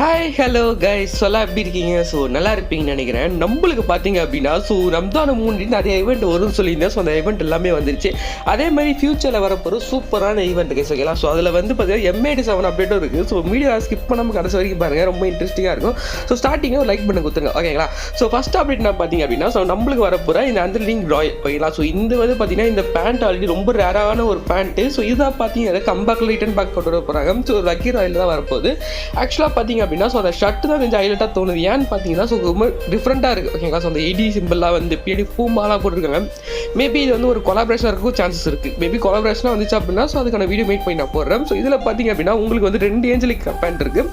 Hi hello guys சொல்லா எப்படி இருக்கீங்க? ஸோ நல்லா இருப்பீங்கன்னு நினைக்கிறேன். நம்மளுக்கு பார்த்தீங்க அப்படின்னா ஸோ ரம்ஜானை மூணு நிறைய ஈவெண்ட் வரும்னு சொல்லியிருந்தேன். ஸோ அந்த ஈவெண்ட் எல்லாமே வந்துருச்சு. அதே மாதிரி ஃபியூச்சரில் வரப்போகிற சூப்பரான ஈவெண்ட் கைஸ் ஓகேங்களா ஸோ அதில் வந்து பார்த்தீங்கன்னா எம்ஏடி செவன் அப்டேட்டும் இருக்குது ஸோ மீடியா ஸ்கிப் பண்ணாமல் கடைசி வரைக்கும் பாருங்கள் ரொம்ப இன்ட்ரெஸ்டிங்காக இருக்கும். ஸோ ஸ்டார்டிங்காக லைக் பண்ண கொடுத்துருங்க. ஓகேங்களா ஸோ ஃபஸ்ட் அப்டேட் நான் பார்த்தீங்க அப்படின்னா ஸோ நம்மளுக்கு வரப்போகிற இந்த அண்டர்லிங் ராய் ஓகேங்களா ஸோ இந்த வந்து பார்த்தீங்கன்னா இந்த பேண்ட் ஆல்ரெடி ரொம்ப ரேரான ஒரு பேண்ட்டு ஸோ இதாக பார்த்தீங்கன்னா கம்பேக்கில் ரிட்டன் பேக் கொண்டு வர போகிறாங்க ஸோ லக்கி ராயில் தான் வரப்போகுது. ஆக்சுவலாக பார்த்தீங்க அப்படின்னா ஸோ அந்த ஷர்ட் தான் கொஞ்சம் ஹைலைட்டாக தோணுது. ஏன்னு பார்த்தீங்கன்னா ஸோ ரொம்ப டிஃப்ரெண்ட்டாக இருக்குது ஓகேங்களா ஸோ அந்த எடி சிம்பிளாக வந்து பின்னாடி பூமாலாம் போட்டிருக்காங்க. மேபி இது வந்து ஒரு கொலாபரேஷனாக இருக்கும் சான்சஸ் இருக்குது மேபி கொலாபரேஷனாக வந்துச்சு அப்படின்னா ஸோ அதுக்கான வீடியோ மேக் பண்ணி நான் போடுறேன். ஸோ இதில் பார்த்தீங்க அப்படின்னா உங்களுக்கு வந்து ரெண்டு ஏஞ்சலிக் பேண்ட் இருக்குது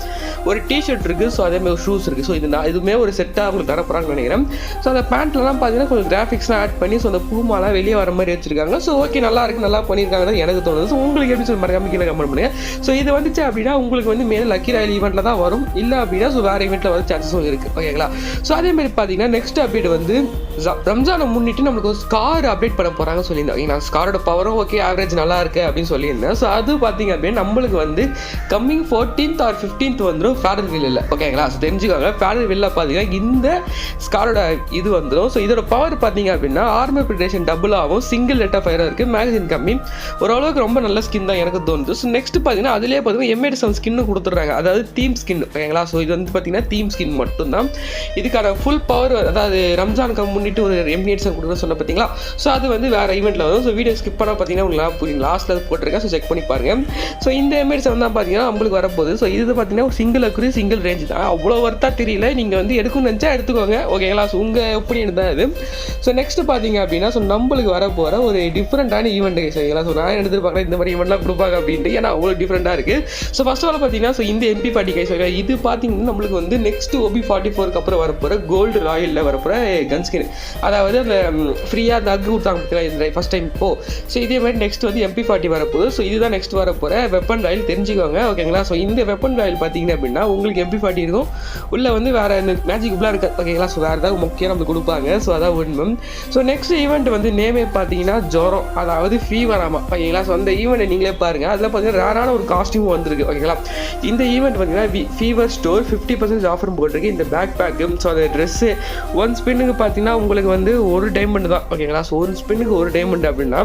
ஒரு டிஷர்ட் இருக்குது ஸோ அதே மாதிரி ஷூஸ் இருக்குது ஸோ இது நான் இதுவுமே ஒரு செட்டாக உங்களுக்கு தர போகிறாங்கன்னு நினைக்கிறேன். ஸோ அந்த பேண்ட்லலாம் பார்த்தீங்கன்னா கொஞ்சம் கிராஃபிக்ஸ்லாம் ஆட் பண்ணி ஸோ அந்த பூமாலாம் வெளியே வர மாதிரி வச்சிருக்காங்க. ஸோ ஓகே நல்லா இருக்கு நல்லா பண்ணியிருக்காங்க தான் எனக்கு தோணுது. ஸோ உங்களுக்கு எப்படி சொல்லி மறக்காம கீழே கமெண்ட் பண்ணுங்கள் ஸோ இது வந்துச்சு அப்படின்னா உங்களுக்கு வந்து மேலே லக்கி ராயல் ஈவெண்ட்டில் தான் வரும். இல்லை அப்படின்னா ஸோ வேறு இவெண்ட்டில் வர சான்சஸும் இருக்குது ஓகேங்களா ஸோ அதே மாதிரி பார்த்தீங்கன்னா நெக்ஸ்ட் அப்டேட் வந்து ரம்ஜானை முன்னிட்டு நம்மளுக்கு ஒரு ஸ்கார் அப்டேட் பண்ண போகிறாங்க சொல்லியிருந்தேன். நான் ஸ்காரோட பவரும் ஓகே ஆவரேஜ் நல்லா இருக்கு அப்படின்னு சொல்லியிருந்தேன். ஸோ அது பார்த்தீங்க அப்படின்னா நம்மளுக்கு வந்து கம்மிங் ஃபோர்டீன்த் ஆர் ஃபிஃப்டீன்த் வந்துடும் ஃபேடர் வில் இல்லை ஓகேங்களா ஸோ தெரிஞ்சுக்கோங்க ஃபேடர் வில்லில் பார்த்தீங்கன்னா இந்த ஸ்காரோட இது வந்துடும் ஸோ இதோட பவர் பார்த்தீங்க அப்படின்னா ஆர்மர் ப்ரிடேஷன் டபுள் ஆகும் சிங்கிள் லெட்டர் ஃபயராக இருக்குது மேகசின் கம்மி. ஓரளவுக்கு ரொம்ப நல்ல ஸ்கின் தான் எனக்கு தோணுது. ஸோ நெக்ஸ்ட் பார்த்தீங்கன்னா அதிலே பார்த்தீங்கன்னா எம்ஏடி சம் ஸ்கின்னு கொடுத்துட்றாங்க. அதாவது தீம் ஸ்கின் ஓகேங்களா? ஸோ இது வந்து பார்த்தீங்கன்னா தீம் ஸ்கின் மட்டும்தான். இதுக்கான ஃபுல் பவர் அதாவது ரம்ஜானுக்கு முன்னிட்டு ஒரு எம்ஏடி சம் கொடுக்குற சொன்ன பார்த்தீங்களா ஸோ அது வந்து வேறு ஈவெண்ட்டில் வரும். ஸோ வீடியோ ஸ்கிப் பண்ணால் பார்த்தீங்கன்னா உங்களுக்கு புரியும் லாஸ்ட்டில் போட்டிருக்கேன். ஸோ செக் பண்ணி பாருங்கள் ஸோ இந்த எம்ஏடி வந்து பார்த்தீங்கன்னா நம்மளுக்கு வரப்போகுது. ஸோ இது பார்த்தீங்கன்னா சிங்கிள் அக்குரி சிங்கிள் ரேஞ்ச் தான். அவ்வளோ ஒர்த்தாக தெரியல. நீங்கள் வந்து எடுக்கணும்னு நினச்சா எடுத்துக்கோங்க. ஓகேங்களா? ஸோ உங்கள் ஒப்பீனியன் தான் இது. ஸோ நெக்ஸ்ட் பார்த்தீங்க அப்படின்னா ஸோ நம்மளுக்கு வர போகிற ஒரு டிஃப்ரெண்ட்டான ஈவெண்ட் சரிங்களா ஸோ நான் எடுத்துருப்பாங்க இந்த மாதிரி ஈவெண்ட்லாம் கொடுப்பாங்க அப்படின்ட்டு. ஏன்னா அவ்வளோ டிஃப்ரெண்ட்டாக இருக்குது ஸோ ஃபஸ்ட் ஆஃப் ஆல் பார்த்தீங்கன்னா ஸோ இந்த எம்பி பாட்டி கை சரிங்களா இது பார்த்தீங்கன்னா நம்மளுக்கு வந்து நெக்ஸ்ட் ஓபி ஃபார்ட்டி ஃபோருக்கு அப்புறம் வரப்போகிற கோல்டு ராயலில் வரப்போகிற கன் ஸ்கின் அதாவது அந்த ஃப்ரீயாக தக் கொடுத்தாங்க பார்த்தீங்களா இந்த ஃபஸ்ட் டைம் இப்போ. ஸோ இதே மாதிரி நெக்ஸ்ட் வந்து எம்பி ஃபார்ட்டி வரப்போகுது. ஸோ இதுதான் நெக்ஸ்ட் வரப்போகிற வெப்பன் ராயல் தெரிஞ்சுக்கோங்க ஓகேங்களா ஸோ இந்த வெப்பன் ராயல் பார்த்தீங்க அப்படின்னா உங்களுக்கு எம்பி ஃபார்ட்டி இருக்கும். உள்ளே வந்து வேறு இந்த மேஜிக் ஃபுல்லாக இருக்காது ஓகேங்களா ஸோ வேறு ஏதாவது முக்கியம் நமக்கு கொடுப்பாங்க. ஸோ அதான் உண்மை ஸோ நெக்ஸ்ட் ஈவெண்ட் வந்து நேமே பார்த்தீங்கன்னா ஜுரம் அதாவது ஃபீவராமா ஓகேங்களா ஸோ அந்த ஈவெண்ட்டை நீங்களே பாருங்கள் அதில் பார்த்தீங்கன்னா ரேரான ஒரு காஸ்டியூம் வந்திருக்கு ஓகேங்களா இந்த ஈவெண்ட் பார்த்தீங்கன்னா fever store fifty percent offer போட்டிருக்கு. இந்த பேக் பேக்கு ஸோ அந்த ட்ரெஸ்ஸு ஒன் ஸ்பின்னுக்கு பார்த்தீங்கன்னா உங்களுக்கு வந்து ஒரு டைமண்ட் தான். ஓகேங்களா ஸோ ஒரு ஸ்பின்னுக்கு ஒரு டைமண்ட் அப்படின்னா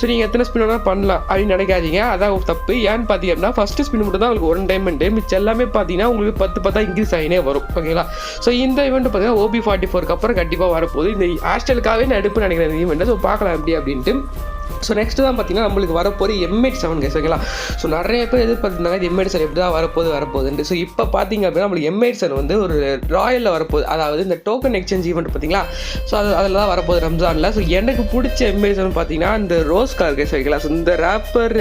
ஸோ நீங்கள் எத்தனை ஸ்பின் வேணால் பண்ணலாம் அப்படின்னு நினைக்காதீங்க. அதான் தப்பு. ஏன்னு பார்த்தீங்க அப்படின்னா ஃபஸ்ட்டு ஸ்பின் மட்டும் தான் உங்களுக்கு ஒரு டைமண்ட் மிச்சம் எல்லாமே பார்த்தீங்கன்னா உங்களுக்கு பத்து பத்தா இன்க்ரீஸ் ஆகினே வரும். ஓகேங்களா ஸோ இந்த ஈவெண்ட் பார்த்தீங்கன்னா ஓபி ஃபார்ட்டி ஃபோருக்கு அப்புறம் கண்டிப்பாக வரப்போகுது. இந்த ஹாஸ்டலுக்காகவே நான் நினைக்கிறேன் இந்த ஈவெண்ட்டை ஸோ பார்க்கலாம் எப்படி அப்படின்ட்டு. ஸோ நெக்ஸ்ட் தான் பார்த்தீங்கன்னா நம்மளுக்கு வரப்போகிற எம்எட் செவன் கேஸ் ஓகேங்களா ஸோ நிறைய பேர் எதிர்பார்த்துருந்தாங்க இது எம்ஏட் செவன் எப்படி தான் வரப்போகுது வரப்போகுதுன்ட்டு. ஸோ இப்போ பார்த்தீங்க அப்படின்னா நம்மளுக்கு எம்எட் செவன் வந்து ஒரு ராயலில் வரப்போகுது. அதாவது இந்த டோக்கன் எக்ஸ்சேஞ்ச் ஈவெண்ட் பார்த்தீங்களா? ஸோ அது அதில் தான் வரப்போகுது ரம்ஜானில். ஸோ எனக்கு பிடிச்ச எம்எட் செவன் பார்த்தீங்கன்னா இந்த ரோஸ் கலர் கேஸ் ஓகேங்களா ஸோ இந்த ரேப்பர்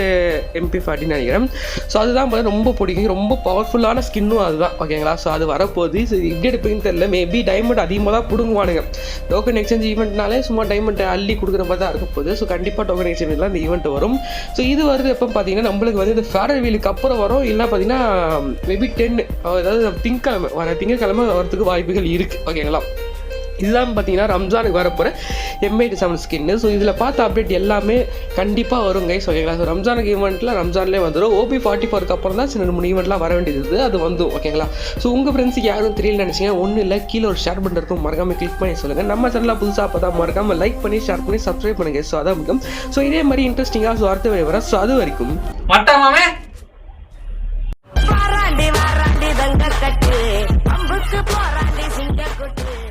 எம்பி ஃபார்ட்டின்னு நினைக்கிறேன். ஸோ அதுதான் பார்த்தீங்கன்னா ரொம்ப பிடிக்கும். ரொம்ப பவர்ஃபுல்லான ஸ்கின்னும் அதுதான் ஓகேங்களா ஸோ அது வரப்போகுது. ஸோ எப்படி எடுப்பீங்கன்னு தெரியல. மேபி டைமண்ட் அதிகமாக தான் பிடுங்குவானுங்க. டோக்கன் எக்ஸ்சேஞ்ச் ஈவெண்ட்னாலே சும்மா டைமண்ட் அள்ளி கொடுக்குற மாதிரி தான் இருக்க போகுது. ஸோ கண்டிப்பாக டோக்கன் இந்த ஈவெண்ட் வரும். ஸோ இது வருது எப்போ பார்த்தீங்கன்னா நம்மளுக்கு வந்து இந்த ஃபேரல் வீலுக்கு அப்புறம் வரும். இல்லை பார்த்தீங்கன்னா மேபி டென் அதாவது திங்கக்கிழமை வர திங்கக்கிழமை வரதுக்கு வாய்ப்புகள் இருக்குது ஓகேங்களா இல்லாமல் பார்த்தீங்கன்னா ரம்ஜானுக்கு வரப்போகிற எம்ஐடி செவன் ஸ்கின்னு ஸோ இதில் பார்த்த அப்டேட் எல்லாமே கண்டிப்பாக வரும் கைஸ் ஓகேங்களா ஸோ ரம்ஜானுக்கு ஈவெண்ட்டில் ரம்ஜான்லேயே வந்துடும் ஓபி ஃபார்ட்டி ஃபோருக்கு அப்புறம் தான் சின்ன மூணு ஈவெண்ட்லாம் வர வேண்டியது அது வந்து ஓகேங்களா ஸோ உங்கள் ஃப்ரெண்ட்ஸுக்கு யாரும் தெரியல நினச்சிங்க ஒன்றும் இல்லை கீழே ஒரு ஷேர் பண்ணுறதுக்கும் மறக்காமல் கிளிக் பண்ணி சொல்லுங்கள் நம்ம சேனலில் புதுசாக பார்த்தா மறக்காமல் லைக் பண்ணி ஷேர் பண்ணி சப்ஸ்கிரைப் பண்ணுங்க ஸோ அதான் முக்கியம். ஸோ இதே மாதிரி இன்ட்ரெஸ்டிங்காக ஸோ அடுத்த வரை ஸோ அது வரைக்கும். மட்டமாமே வாராண்டி வாராண்டி தங்க கட்டு. அம்புக்கு போறா